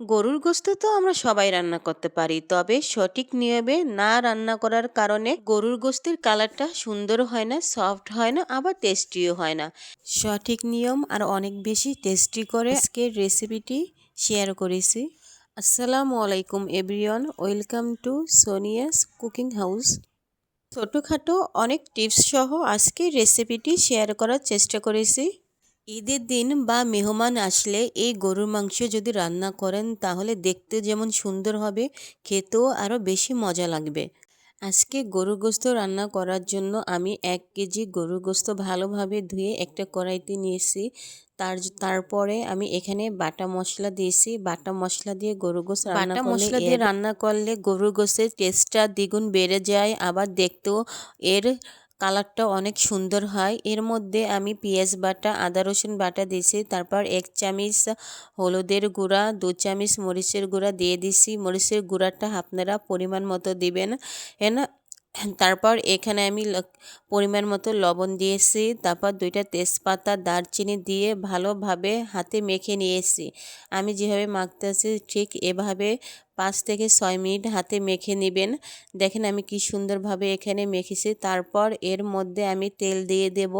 গরুর গোস্ত তো আমরা সবাই রান্না করতে পারি, তবে সঠিক নিয়মে না রান্না করার কারণে গরুর গোস্তের কালারটা সুন্দর হয় না, সফট হয় না, আবার টেস্টিও হয় না। সঠিক নিয়ম আর অনেক বেশি টেস্টি করে আজকের রেসিপিটি শেয়ার করেছি। আসসালামু আলাইকুম everyone, welcome to Sonia's cooking house. ছোটোখাটো অনেক টিপস সহ আজকের রেসিপিটি শেয়ার করার চেষ্টা করেছি। ঈদের দিন বা মেহমান আসলে এই গরুর মাংস যদি রান্না করেন তাহলে দেখতে যেমন সুন্দর হবে খেতেও আরও বেশি মজা লাগবে। আজকে গরুর গোস্ত রান্না করার জন্য আমি এক কেজি গরুর গোস্ত ভালোভাবে ধুয়ে একটা কড়াইতে নিয়েছি তার তারপরে আমি এখানে বাটা মশলা দিয়েছি। বাটা মশলা দিয়ে গরু গোস্ত বাটা মশলা দিয়ে রান্না করলে গরুর গোস্তের টেস্টটা দ্বিগুণ বেড়ে যায়। আবার দেখতেও এর কালারটা অনেক সুন্দর হয়। এর মধ্যে আমি পেঁয়াজ বাটা, আদা রসুন বাটা দিয়েছি। তারপর এক চামচ হলুদের গুঁড়া, দু চামচ মরিচের গুঁড়া দিয়ে দিছি মরিচের গুঁড়াটা আপনারা পরিমাণ মতো দিবেন। এনা তারপর এখানে আমি পরিমাণ মতো লবণ দিয়েছি। তারপর দুইটা তেজপাতা, দারচিনি দিয়ে ভালোভাবে হাতে মেখে নিয়েছি। আমি যেভাবে মাখতেছি ঠিক এভাবে পাঁচ থেকে ছয় মিনিট হাতে মেখে নেবেন। দেখেন আমি কি সুন্দরভাবে এখানে মেখেছি। তারপর এর মধ্যে আমি তেল দিয়ে দেব।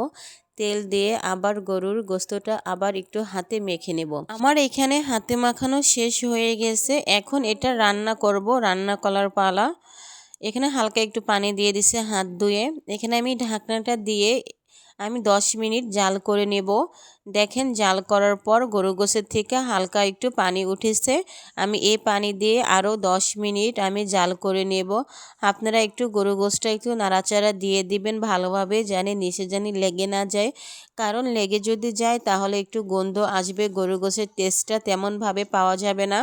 তেল দিয়ে আবার গরুর গোস্তটা আবার একটু হাতে মেখে নেব। আমার এখানে হাতে মাখানো শেষ হয়ে গেছে। এখন এটা রান্না করব। রান্না করার পালা এখানে হালকা একটু পানি দিয়ে দিছে হাত ধুয়ে। এখানে আমি ঢাকনাটা দিয়ে আমি দশ মিনিট জাল করে নেব। দেখেন জাল করার পর গরু গোসের থেকে হালকা একটু পানি উঠেছে। আমি এই পানি দিয়ে আরও দশ মিনিট আমি জাল করে নেব। আপনারা একটু গরু গোসটা একটু নাড়াচাড়া দিয়ে দিবেন ভালোভাবে জানি নিচে জানি লেগে না যায়। কারণ লেগে যদি যায় তাহলে একটু গন্ধ আসবে, গরু গোসের টেস্টটা তেমনভাবে পাওয়া যাবে না।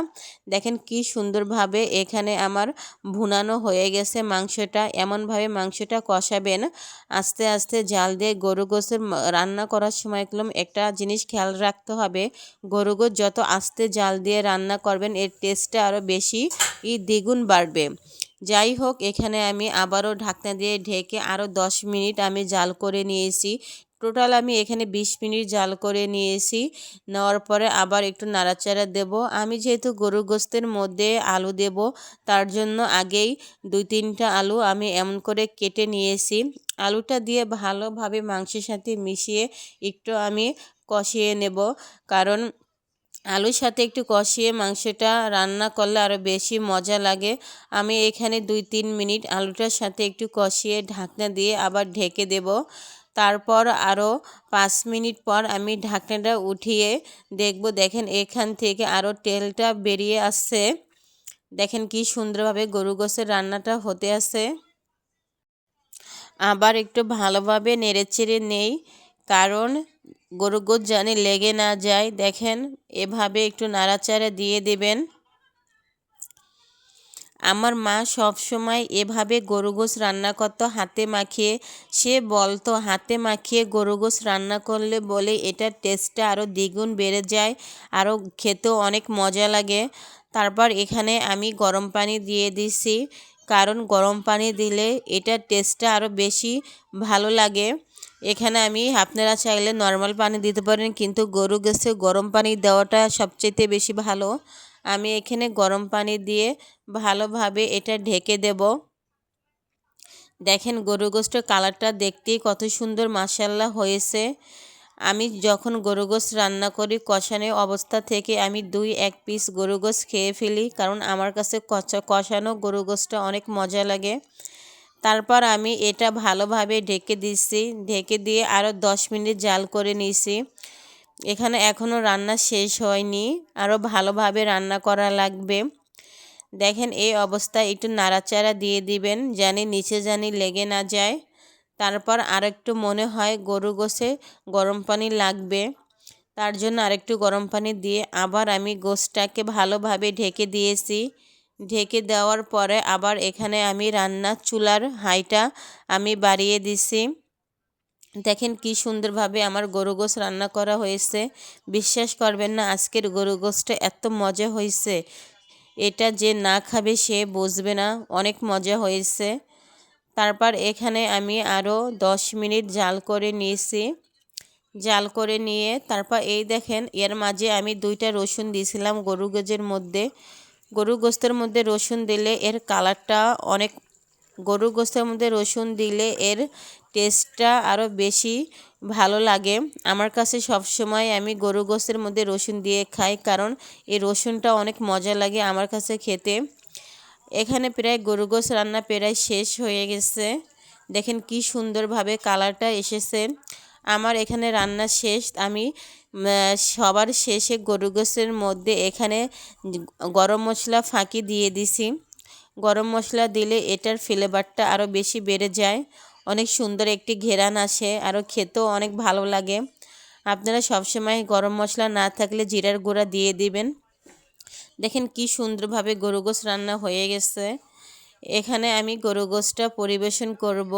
দেখেন কি সুন্দরভাবে এখানে আমার ভুনানো হয়ে গেছে মাংসটা, এমনভাবে মাংসটা কষাবেন। আস্তে আস্তে জাল দিয়ে গরু গোসের রান্না করার সময় একদম একটা জিনিস খেয়াল রাখতে হবে। গরু যত আস্তে জাল দিয়ে রান্না করবেন, এর টেস্টটা আরও বেশি ই দ্বিগুণ বাড়বে। যাই হোক, এখানে আমি আবারও ঢাকনা দিয়ে ঢেকে আরও দশ মিনিট আমি জাল করে নিয়েছি। টোটাল আমি এখানে ২০ মিনিট জাল করে নিয়েছি। নেওয়ার পরে আবার একটু নাড়াচাড়া দেব। আমি যেহেতু গরু গোস্তের মধ্যে আলু দেব, তার জন্য আগেই দুই তিনটা আলু আমি এমন করে কেটে নিয়েছি। আলুটা দিয়ে ভালোভাবে মাংসের সাথে মিশিয়ে একটু আমি কষিয়ে নেব। কারণ আলুর সাথে একটু কষিয়ে মাংসটা রান্না করলে আরও বেশি মজা লাগে। আমি এখানে দুই তিন মিনিট আলুটার সাথে একটু কষিয়ে ঢাকনা দিয়ে আবার ঢেকে দেব। তারপর আরও পাঁচ মিনিট পর আমি ঢাকনাটা উঠিয়ে দেখব, দেখেন এখান থেকে আরও তেলটা বেরিয়ে আসছে। দেখেন কি সুন্দরভাবে গরু গোসের রান্নাটা হতে আছে। আবার একটু ভালোভাবে নেড়েচেড়ে নেই, কারণ গরু গোস জানি লেগে না যায়। দেখেন, এভাবে একটু নাড়াচাড়া দিয়ে দেবেন। আমার মা সব সময় এভাবে গরু গোস রান্না করতো, হাতে মাখিয়ে। সে বলতো, হাতে মাখিয়ে গরু গোস রান্না করলে বলে এটার টেস্টটা আরও দ্বিগুণ বেড়ে যায় আরও খেতেও অনেক মজা লাগে। তারপর এখানে আমি গরম পানি দিয়ে দিছি, কারণ গরম পানি দিলে এটার টেস্টটা আরও বেশি ভালো লাগে। এখানে আমি, আপনারা চাইলে নর্মাল পানি দিতে পারেন, কিন্তু গরু গেছে গরম পানি দেওয়াটা সবচেয়ে বেশি ভালো। আমি এখানে গরম পানি দিয়ে ভালোভাবে এটা ঢেকে দেব। দেখেন গরু গোষ্ঠের কালারটা দেখতেই কত সুন্দর মাসাল্লা হয়েছে। আমি যখন গরু গোস রান্না করি কষানো অবস্থা থেকে আমি দুই এক পিস গরু গোস খেয়ে ফেলি, কারণ আমার কাছে কষানো গরু গোসটা অনেক মজা লাগে। তারপর আমি এটা ভালোভাবে ঢেকে দিচ্ছি। ঢেকে দিয়ে আরও দশ মিনিট জাল করে নিয়েছি। এখানে এখনও রান্না শেষ হয়নি। আরও ভালোভাবে রান্না করা লাগবে। দেখেন, এই অবস্থায় একটু নাড়াচাড়া দিয়ে দিবেন, জানি নিচে জানি লেগে না যায়। তারপর আরেকটু মনে হয় গরু গোসে গরম পানি লাগবে। তার জন্য আরেকটু গরম পানি দিয়ে আবার আমি গোসটাকে ভালোভাবে ঢেকে দিয়েছি। ঢেকে দেওয়ার পরে আবার এখানে আমি রান্নার চুলার হাইটা আমি বাড়িয়ে দিছি। দেখেন কি সুন্দরভাবে আমার গরু গোস রান্না করা হয়েছে। বিশ্বাস করবেন না, আজকের গরু গোসটা এত মজা হয়েছে। এটা যে না খাবে সে বুঝবে না, অনেক মজা হয়েছে। তারপর এখানে আমি আরও দশ মিনিট জাল করে নিয়েছি। জাল করে নিয়ে তারপর এই দেখেন, এর মাঝে আমি দুইটা রসুন দিয়েছিলাম গরু গোজের মধ্যে। গরু গোস্তের মধ্যে রসুন দিলে এর কালারটা অনেক গরু গোস্তের মধ্যে রসুন দিলে এর টেস্টটা আরও বেশি ভালো লাগে। আমার কাছে সব সময় আমি গরু গোস্তের মধ্যে রসুন দিয়ে খাই, কারণ এই রসুনটা অনেক মজা লাগে আমার কাছে খেতে। এখানে প্রায় গরু গোস রান্না প্রায় শেষ হয়ে গেছে। দেখেন কি সুন্দরভাবে কালারটা এসেছে। আমার এখানে রান্না শেষ, আমি সবার শেষে গরু গোসের মধ্যে এখানে গরম মশলা ফাঁকি দিয়ে দিছি। গরম মশলা দিলে এটার ফ্লেভারটা আরও বেশি বেড়ে যায়। অনেক সুন্দর একটি ঘেরান আসে আরও খেতেও অনেক ভালো লাগে। আপনারা সবসময় গরম মশলা না থাকলে জিরার গুঁড়া দিয়ে দিবেন। দেখেন কি সুন্দরভাবে গরু গোস রান্না হয়ে গেছে। এখানে আমি গরু গোসটা পরিবেশন করব।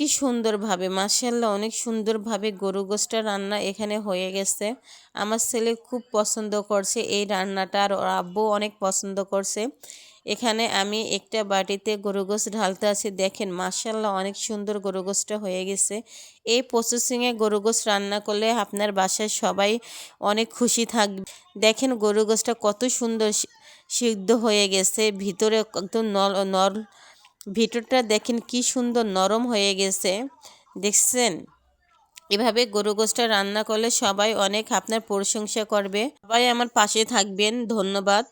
কি সুন্দরভাবে মাসাল্লাহ অনেক সুন্দরভাবে গরু গোসটা রান্না এখানে হয়ে গেছে। আমার ছেলে খুব পছন্দ করছে এই রান্নাটা, আর আব্বু অনেক পছন্দ করছে। এখানে আমি একটা বাটিতে গরু গোস ঢালতে আছি, দেখেন মাসাল্লাহ অনেক সুন্দর গরু গোসটা হয়ে গেছে। এই প্রসেসিংয়ে গরু গোস রান্না করলে আপনার বাসায় সবাই অনেক খুশি থাকবে। দেখেন, গরু গোসটা কত সুন্দর সিদ্ধ হয়ে গেছে, ভিতরে একদম নর নর ভিতরটা দেখেন কি সুন্দর নরম হয়ে গেছে। দেখছেন? এভাবে গরু গোষ্ঠটা রান্না করলে সবাই অনেক আপনার প্রশংসা করবে। সবাই আমার পাশে থাকবেন। ধন্যবাদ।